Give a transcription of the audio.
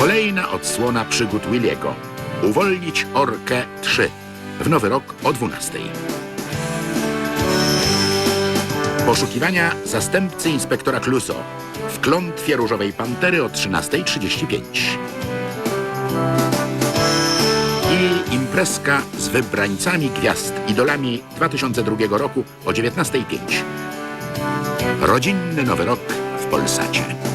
Kolejna odsłona przygód Williego. Uwolnić Orkę 3. W nowy rok o 12. Poszukiwania zastępcy inspektora Cluso. W klątwie Różowej Pantery o 13.35. I imprezka z wybrańcami gwiazd, idolami 2002 roku o 19.05. Rodzinny Nowy Rok w Polsacie.